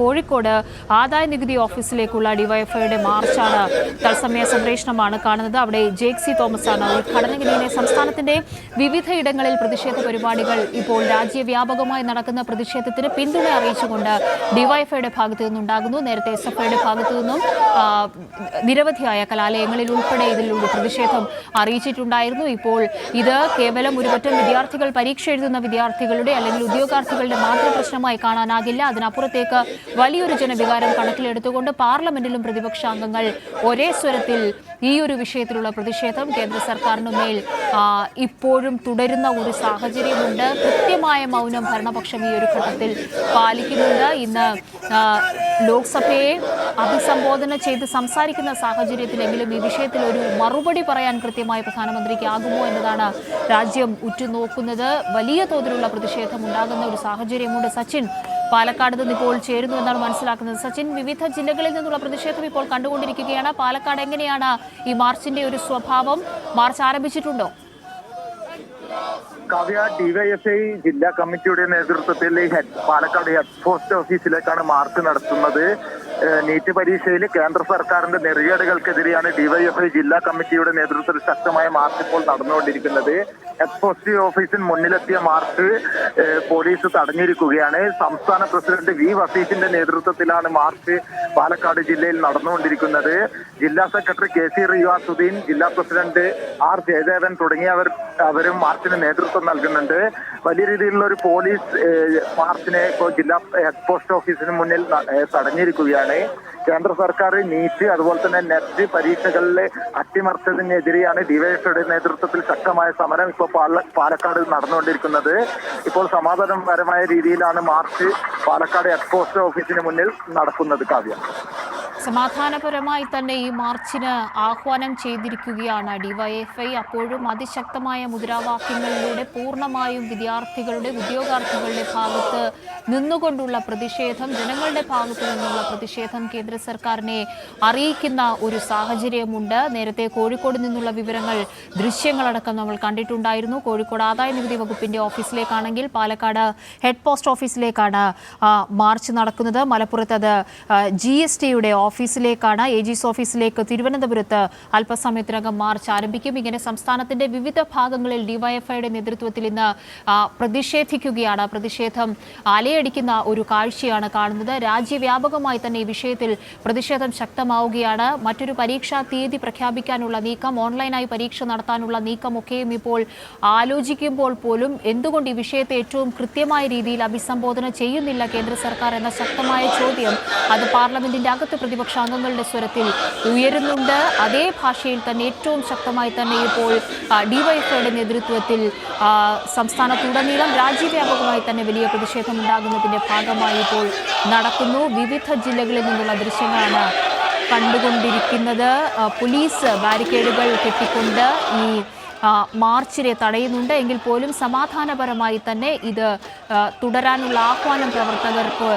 കോഴിക്കോട് ആദായ നികുതി ഓഫീസിലേക്കുള്ള ഡിവൈഎഫ്ഐയുടെ മാർച്ചാണ് തത്സമയ സംപ്രേഷണമാണ് കാണുന്നത്. അവിടെ ജേക് സി തോമസ് ആണ് ഉദ്ഘാടനം ഇതിനെ സംസ്ഥാനത്തിന്റെ വിവിധയിടങ്ങളിൽ പ്രതിഷേധ പരിപാടികൾ ഇപ്പോൾ രാജ്യവ്യാപകമായി നടക്കുന്ന പ്രതിഷേധത്തിന് പിന്തുണ അറിയിച്ചുകൊണ്ട് ഡിവൈഎഫ്ഐയുടെ ഭാഗത്തു നിന്നുണ്ടാകുന്നു. നേരത്തെ എസ് എഫ് ഐയുടെ ഭാഗത്തു നിന്നും നിരവധിയായ കലാലയങ്ങളിൽ ഉൾപ്പെടെ ഇതിലൂടെ പ്രതിഷേധം അറിയിച്ചിട്ടുണ്ടായിരുന്നു. ഇപ്പോൾ ഇത് കേവലം ഒരു പറ്റം വിദ്യാർത്ഥികൾ പരീക്ഷ എഴുതുന്ന വിദ്യാർത്ഥികളുടെ അല്ലെങ്കിൽ ഉദ്യോഗാർത്ഥികളുടെ മാത്രം പ്രശ്നമായി കാണാനാകില്ല. അതിനപ്പുറത്തേക്ക് വലിയൊരു ജനവികാരം കണക്കിലെടുത്തുകൊണ്ട് പാർലമെന്റിലും പ്രതിപക്ഷാംഗങ്ങൾ ഒരേ സ്വരത്തിൽ ഈ ഒരു വിഷയത്തിലുള്ള പ്രതിഷേധം കേന്ദ്ര സർക്കാരിനു മേൽ ഇപ്പോഴും തുടരുന്ന ഒരു സാഹചര്യമുണ്ട്. കൃത്യമായ മൗനം ഭരണപക്ഷം ഈ ഒരു ഘട്ടത്തിൽ പാലിക്കുന്നുണ്ട്. ഇന്ന് ലോക്സഭയെ അഭിസംബോധന ചെയ്ത് സംസാരിക്കുന്ന സാഹചര്യത്തിലെങ്കിലും ഈ വിഷയത്തിൽ ഒരു മറുപടി പറയാൻ കൃത്യമായി പ്രധാനമന്ത്രിക്ക് ആകുമോ എന്നതാണ് രാജ്യം ഉറ്റുനോക്കുന്നത്. വലിയ തോതിലുള്ള പ്രതിഷേധം ഉണ്ടാകുന്ന ഒരു സാഹചര്യമുണ്ട്. സച്ചിൻ പാലക്കാട് നിന്ന് ഇപ്പോൾ ചേരുന്നു എന്നാണ് മനസ്സിലാക്കുന്നത്. സച്ചിൻ വിവിധ ജില്ലകളിൽ നിന്നുള്ള പ്രതിഷേധം ഇപ്പോൾ കണ്ടുകൊണ്ടിരിക്കുകയാണ്. പാലക്കാട് എങ്ങനെയാണ് ഈ മാർച്ചിന്റെ ഒരു സ്വഭാവം? മാർച്ച് ആരംഭിച്ചിട്ടുണ്ടോ? കാവ്യ ഡിവൈഎസ്ഐ ജില്ലാ കമ്മിറ്റിയുടെ നേതൃത്വത്തിൽ പാലക്കാട് ഹെഡ് പോസ്റ്റ് ഓഫീസിലേക്കാണ് മാർച്ച് നടത്തുന്നത്. നീറ്റ് പരീക്ഷയിൽ കേന്ദ്ര സർക്കാരിന്റെ നെറികേടുകൾക്കെതിരെയാണ് ഡിവൈഎഫ്ഐ ജില്ലാ കമ്മിറ്റിയുടെ നേതൃത്വത്തിൽ ശക്തമായ മാർച്ച് ഇപ്പോൾ നടന്നുകൊണ്ടിരിക്കുന്നത്. ഹെഡ് പോസ്റ്റ് ഓഫീസിന് മുന്നിലെത്തിയ മാർച്ച് പോലീസ് തടഞ്ഞിരിക്കുകയാണ്. സംസ്ഥാന പ്രസിഡന്റ് വി വസീഫിന്റെ നേതൃത്വത്തിലാണ് മാർച്ച് പാലക്കാട് ജില്ലയിൽ നടന്നുകൊണ്ടിരിക്കുന്നത്. ജില്ലാ സെക്രട്ടറി കെ സി റിയാസുദ്ദീൻ ജില്ലാ പ്രസിഡന്റ് ആർ ജയദേവൻ തുടങ്ങിയവർ അവരും മാർച്ചിന് നേതൃത്വം നൽകുന്നുണ്ട്. വലിയ രീതിയിലുള്ള ഒരു പോലീസ് മാർച്ചിനെ ഇപ്പോൾ ജില്ലാ ഹെഡ് പോസ്റ്റ് ഓഫീസിന് മുന്നിൽ ന- ഏഹ്, കേന്ദ്ര സർക്കാർ നീറ്റ് അതുപോലെ തന്നെ നെറ്റ് പരീക്ഷകളിലെ അട്ടിമറിച്ചതിനെതിരെയാണ് ഡിവൈഎഫ്ഐയുടെ നേതൃത്വത്തിൽ ശക്തമായ സമരം ഇപ്പോൾ പാല- പാലക്കാട് നടന്നുകൊണ്ടിരിക്കുന്നത്. ഇപ്പോൾ സമാധാനപരമായ രീതിയിലാണ് മാർച്ച് പാലക്കാട് ഹെഡ് പോസ്റ്റ് ഓഫീസിന് മുന്നിൽ നടക്കുന്നത് കാവ്യ. സമാധാനപരമായി തന്നെ ഈ മാർച്ചിന് ആഹ്വാനം ചെയ്തിരിക്കുകയാണ് ഡിവൈഎഫ്ഐ. അപ്പോഴും അതിശക്തമായ മുദ്രാവാക്യങ്ങളിലൂടെ പൂർണമായും വിദ്യാർത്ഥികളുടെ ഉദ്യോഗാർത്ഥികളുടെ ഭാഗത്ത് നിന്നുകൊണ്ടുള്ള പ്രതിഷേധം ജനങ്ങളുടെ ഭാഗത്തു നിന്നുള്ള പ്രതിഷേധം കേന്ദ്ര സർക്കാരിനെ അറിയിക്കുന്ന ഒരു സാഹചര്യമുണ്ട്. നേരത്തെ കോഴിക്കോട് നിന്നുള്ള വിവരങ്ങൾ ദൃശ്യങ്ങളടക്കം നമ്മൾ കണ്ടിട്ടുണ്ടായിരുന്നു. കോഴിക്കോട് ആദായ നികുതി വകുപ്പിന്റെ ഓഫീസിലേക്കാണെങ്കിൽ പാലക്കാട് ഹെഡ് പോസ്റ്റ് ഓഫീസിലേക്കാണ് മാർച്ച് നടക്കുന്നത്. മലപ്പുറത്ത് അത് ജി എസ് ടിയുടെ ഓഫീസിലേക്കാണ്. എ ജിസ് ഓഫീസിലേക്ക് തിരുവനന്തപുരത്ത് അല്പസമയത്തിനകം മാർച്ച് ആരംഭിക്കും. ഇങ്ങനെ സംസ്ഥാനത്തിന്റെ വിവിധ ഭാഗങ്ങളിൽ ഡിവൈഎഫ്ഐയുടെ നേതൃത്വത്തിൽ ഇന്ന് പ്രതിഷേധിക്കുകയാണ്. പ്രതിഷേധം അലയടിക്കുന്ന ഒരു കാഴ്ചയാണ് കാണുന്നത്. രാജ്യവ്യാപകമായി തന്നെ ഈ വിഷയത്തിൽ പ്രതിഷേധം ശക്തമാവുകയാണ്. മറ്റൊരു പരീക്ഷാ തീയതി പ്രഖ്യാപിക്കാനുള്ള നീക്കം ഓൺലൈനായി പരീക്ഷ നടത്താനുള്ള നീക്കമൊക്കെയും ഇപ്പോൾ ആലോചിക്കുമ്പോൾ പോലും എന്തുകൊണ്ട് ഈ വിഷയത്തെ ഏറ്റവും കൃത്യമായ രീതിയിൽ അഭിസംബോധന ചെയ്യുന്നില്ല കേന്ദ്ര സർക്കാർ എന്ന ശക്തമായ ചോദ്യം അത് പാർലമെന്റിന്റെ അകത്ത് പ്രതിപക്ഷ അംഗങ്ങളുടെ സ്വരത്തിൽ ഉയരുന്നുണ്ട്. അതേ ഭാഷയിൽ തന്നെ ഏറ്റവും ശക്തമായി തന്നെ ഇപ്പോൾ ഡിവൈഎഫ്ഐയുടെ നേതൃത്വത്തിൽ സംസ്ഥാനത്തുടനീളം രാജ്യവ്യാപകമായി തന്നെ വലിയ പ്രതിഷേധം ഉണ്ടാകുന്നതിന്റെ ഭാഗമായി ഇപ്പോൾ നടക്കുന്നു. വിവിധ ജില്ലകളിൽ നിന്നുള്ള ദൃശ്യങ്ങളാണ് കണ്ടുകൊണ്ടിരിക്കുന്നത്. പോലീസ് ബാരിക്കേഡുകൾ കെട്ടിക്കൊണ്ട് ഈ മാർച്ചിനെ തടയുന്നുണ്ട്. എങ്കിൽ പോലും സമാധാനപരമായി തന്നെ ഇത് തുടരാനുള്ള ആഹ്വാനം പ്രവർത്തകർക്ക്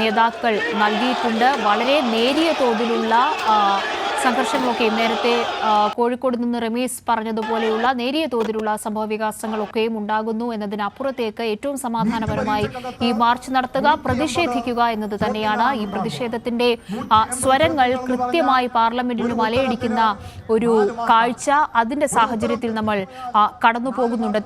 നേതാക്കൾ നൽകിയിട്ടുണ്ട്. വളരെ നേരിയ തോതിലുള്ള ആ, സംഘർഷങ്ങളൊക്കെ നേരത്തെ കോഴിക്കോട് നിന്ന് റമീസ് പറഞ്ഞതുപോലെയുള്ള നേരിയ തോതിലുള്ള സംഭവ വികാസങ്ങളൊക്കെയും ഉണ്ടാകുന്നു എന്നതിനപ്പുറത്തേക്ക് ഏറ്റവും സമാധാനപരമായി ഈ മാർച്ച് നടത്തുക പ്രതിഷേധിക്കുക എന്നത് തന്നെയാണ്. ഈ പ്രതിഷേധത്തിന്റെ സ്വരങ്ങൾ കൃത്യമായി പാർലമെന്റിന് മലയടിക്കുന്ന ഒരു കാഴ്ച അതിന്റെ സാഹചര്യത്തിൽ നമ്മൾ കടന്നു പോകുന്നുണ്ട്